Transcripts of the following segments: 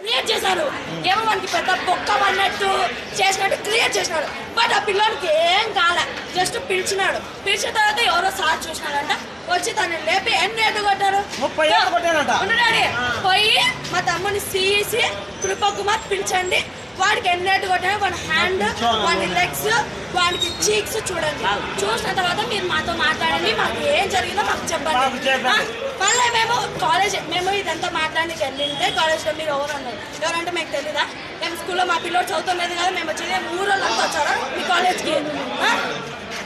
Create చేశారు ఏమో మనకి పెద్ద బొక్క పడినట్టు చేసినట్టు క్రియేట్ చేసినాడు. బట్ ఆ పిల్లోనికి ఏం కాలే. జస్ట్ పిలిచినాడు. పిలిచిన తర్వాత ఎవరో సార్ చూసినాడంట. వచ్చి తనని లేపి ఎన్ని ఏళ్ళు కొట్టారు? ముప్పై. పోయి మా తమ్ముని సీసి కృపకుమార్ పిలిచండి. వాడికి ఎన్ని ఏళ్ళు కొట్టాడు వాడి హ్యాండ్ వాడి లెగ్స్ వాడికి చీక్స్ చూడండి. చూసిన తర్వాత మీరు మాతో మాట్లాడండి మాకు ఏం జరిగిందో మాకు చెప్పండి? మళ్ళీ మేము కాలేజ్ మేము ఇదంతా మాట్లాడడానికి వెళ్ళింటే కాలేజ్లో మీరు ఎవరు అన్నారు? ఎవరంటే మీకు తెలీదా? మేము స్కూల్లో మా పిల్లలు చదువుతున్నది కదా మేము వచ్చేది ఊరోళ్ళంతా వచ్చారా? మీ కాలేజ్కి?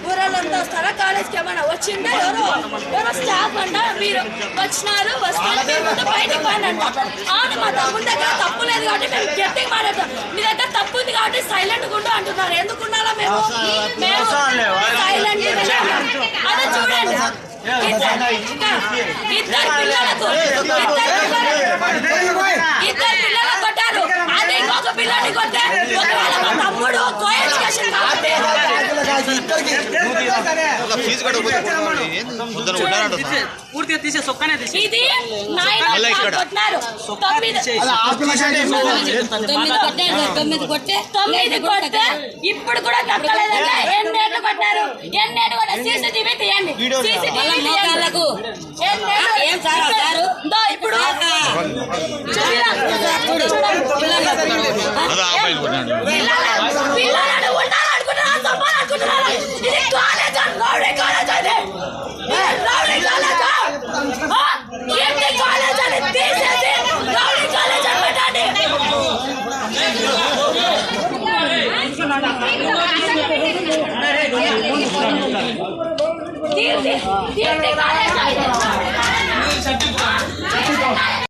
ఊరోళ్ళంతా వస్తారా? కాలేజ్కి ఏమైనా వచ్చిందా? ఎవరో? ఎవరో స్టాఫ్ అంట మీరు వచ్చినారు వస్తే మీరు ముందు బయటికి అవును మా తమ్ముడి దగ్గర లేదు కాబట్టి మేము గట్టిగా మాట్లాడతాం. మీ దగ్గర తప్పు ఉంది కాబట్టి సైలెంట్ గుండు అంటున్నారు. ఎందుకు ఉండాలా మేము మేము. సైలెంట్ అదే చూడండి. ఇద్దరు పిల్లలకు ఇద్దరు పిల్లలకు ఇద్దరు పిల్లలు కొట్టారు అది ఇంకొక పిల్లని కొట్టారు ఒకవేళ మా తమ్ముడు కో ఎడ్యుకేషన్ కాబట్టి ఒక ఫీజు కట్టకపోతే పొద్దున ఉంటారంట పూర్తిగా తీసే సొక్కనే తీసే ఇప్పుడు కూడా తగ్గలేదంటే ఎన్నేళ్ళు కొట్టారు ఎన్నేళ్ళు కొట్టారు సీసీటీవీ తీయండి. సీసీటీవీ ఏం సార్ దో ఇప్పుడు పిల్లలు ఉండాలనుకుంటున్నారా కీర్తి కీర్తి కాలేజ్ అది